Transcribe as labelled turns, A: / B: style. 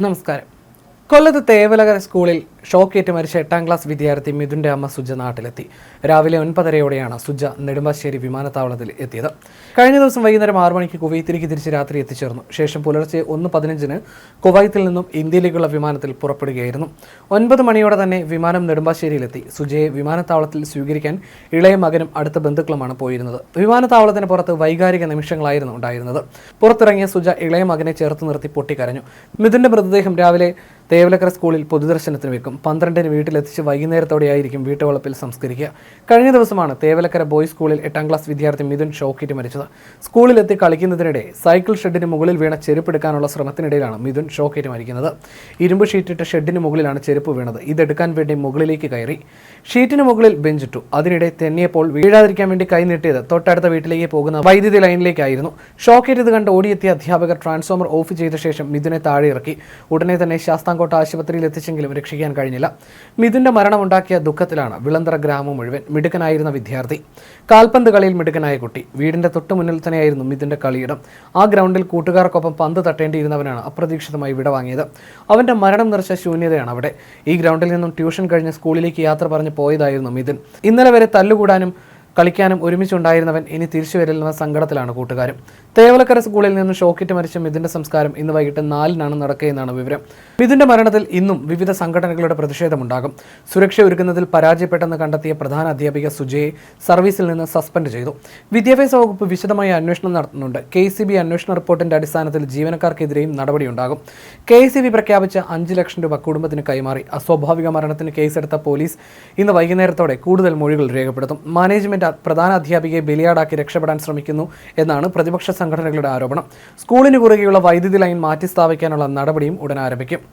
A: നമസ്കാരം. കൊല്ലത്ത് തേവലകര സ്കൂളിൽ ഷോക്കേറ്റ് മരിച്ച എട്ടാം ക്ലാസ് വിദ്യാർത്ഥി മിഥുന്റെ അമ്മ സുജ നാട്ടിലെത്തി. രാവിലെ ഒൻപതരയോടെയാണ് സുജ നെടുമ്പാശ്ശേരി വിമാനത്താവളത്തിൽ എത്തിയത്. കഴിഞ്ഞ ദിവസം വൈകുന്നേരം ആറു മണിക്ക് കുവൈത്തിലേക്ക് തിരിച്ച് രാത്രി എത്തിച്ചേർന്നു. ശേഷം പുലർച്ചെ ഒന്ന് പതിനഞ്ചിന് കുവൈത്തിൽ നിന്നും ഇന്ത്യയിലേക്കുള്ള വിമാനത്തിൽ പുറപ്പെടുകയായിരുന്നു. ഒൻപത് മണിയോടെ തന്നെ വിമാനം നെടുമ്പാശ്ശേരിയിലെത്തി. സുജയെ വിമാനത്താവളത്തിൽ സ്വീകരിക്കാൻ ഇളയ മകനും അടുത്ത ബന്ധുക്കളുമാണ് പോയിരുന്നത്. വിമാനത്താവളത്തിന് പുറത്ത് വൈകാരിക നിമിഷങ്ങളായിരുന്നു ഉണ്ടായിരുന്നത്. പുറത്തിറങ്ങിയ സുജ ഇളയ മകനെ ചേർത്ത് നിർത്തി പൊട്ടിക്കരഞ്ഞു. മിഥുന്റെ മൃതദേഹം രാവിലെ തേവലക്കര സ്കൂളിൽ പൊതുദർശനത്തിന് വെക്കും. പന്ത്രണ്ടിന് വീട്ടിലെത്തിച്ച് വൈകുന്നേരത്തോടെയായിരിക്കും വീട്ടുവളപ്പിൽ സംസ്കരിക്കുക. കഴിഞ്ഞ ദിവസമാണ് തേവലക്കര ബോയ്സ് സ്കൂളിൽ എട്ടാം ക്ലാസ് വിദ്യാർത്ഥി മിഥുൻ ഷോക്കേറ്റ് മരിച്ചത്. സ്കൂളിലെത്തി കളിക്കുന്നതിനിടെ സൈക്കിൾ ഷെഡിന് മുകളിൽ വീണ ചെരുപ്പെടുക്കാനുള്ള ശ്രമത്തിനിടയിലാണ് മിഥുൻ ഷോക്കേറ്റ് മരിക്കുന്നത്. ഇരുമ്പ് ഷീറ്റിട്ട ഷെഡിന് മുകളിലാണ് ചെരുപ്പ് വീണത്. ഇതെടുക്കാൻ വേണ്ടി മുകളിലേക്ക് കയറി. ഷീറ്റിന് മുകളിൽ ബെഞ്ചിട്ടു. അതിനിടെ തെന്നിയപ്പോൾ വീഴാതിരിക്കാൻ വേണ്ടി കൈ നീട്ടിയത് തൊട്ടടുത്ത വീട്ടിലേക്ക് പോകുന്ന വൈദ്യുതി ലൈനിലേക്കായിരുന്നു. ഷോക്കേറ്റ് ഇത് കണ്ട് ഓടിയെത്തിയ അധ്യാപകർ ട്രാൻസ്ഫോമർ ഓഫ് ചെയ്ത ശേഷം മിഥുനെ താഴെ ഇറക്കി ഉടനെ തന്നെ ശാസ്താംകോട്ട ആശുപത്രിയിൽ എത്തിച്ചെങ്കിലും രക്ഷിക്കാൻ കഴിഞ്ഞില്ല. മിഥുന്റെ മരണമുണ്ടാക്കിയ ദുഃഖത്തിലാണ് വിളന്തറ ഗ്രാമം മുഴുവൻ മിടുക്കനായിരുന്ന വിദ്യാർത്ഥി. കാൽപന്ത് കളിയിൽ മിടുക്കനായ കുട്ടി. വീടിന്റെ തൊട്ടു മുന്നിൽ തന്നെയായിരുന്നു മിഥുന്റെ കളിയിടം. ആ ഗ്രൗണ്ടിൽ കൂട്ടുകാർക്കൊപ്പം പന്ത് തട്ടേണ്ടിയിരുന്നവനാണ് അപ്രതീക്ഷിതമായി വിടവാങ്ങിയത്. അവന്റെ മരണം നിറച്ച ശൂന്യതയാണ് അവിടെ. ഈ ഗ്രൗണ്ടിൽ നിന്നും ട്യൂഷൻ കഴിഞ്ഞ് സ്കൂളിലേക്ക് യാത്ര പറഞ്ഞ് പോയതായിരുന്നു മിഥുൻ. ഇന്നലെ വരെ തല്ലുകൂടാനും കളിക്കാനും ഒരുമിച്ചുണ്ടായിരുന്നവൻ ഇനി തിരിച്ചു വരില്ലെന്ന സങ്കടത്തിലാണ് കൂട്ടുകാരും തേവലക്കര സ്കൂളിൽ നിന്ന് ഷോക്കിറ്റ് മരിച്ച മിഥുന്റെ സംസ്കാരം ഇന്ന് വൈകിട്ട് നാലിനാണ് നടക്കുകയെന്നാണ് വിവരം. മിഥുന്റെ മരണത്തിൽ ഇന്നും വിവിധ സംഘടനകളുടെ പ്രതിഷേധമുണ്ടാകും. സുരക്ഷ ഒരുക്കുന്നതിൽ പരാജയപ്പെട്ടെന്ന് കണ്ടെത്തിയ പ്രധാന അധ്യാപിക സുജയെ സർവീസിൽ നിന്ന് സസ്പെൻഡ് ചെയ്തു. വിദ്യാഭ്യാസ വകുപ്പ് വിശദമായ അന്വേഷണം നടത്തുന്നുണ്ട്. കെ സി ബി അന്വേഷണ റിപ്പോർട്ടിന്റെ അടിസ്ഥാനത്തിൽ ജീവനക്കാർക്കെതിരെയും നടപടിയുണ്ടാകും കെ സി ബി പ്രഖ്യാപിച്ച അഞ്ച് ലക്ഷം രൂപ കുടുംബത്തിന് കൈമാറി. അസ്വാഭാവിക മരണത്തിന് കേസെടുത്ത പോലീസ് ഇന്ന് വൈകുന്നേരത്തോടെ കൂടുതൽ മൊഴികൾ രേഖപ്പെടുത്തും. മാനേജ്മെന്റ് പ്രധാന അധ്യാപികയെ ബലിയാടാക്കി രക്ഷപ്പെടാൻ ശ്രമിക്കുന്നു എന്നാണ് പ്രതിപക്ഷ സംഘടനകളുടെ ആരോപണം. സ്കൂളിന് കുറുകെയുള്ള വൈദ്യുതി ലൈൻ മാറ്റിസ്ഥാപിക്കാനുള്ള നടപടിയും ഉടൻ ആരംഭിക്കും.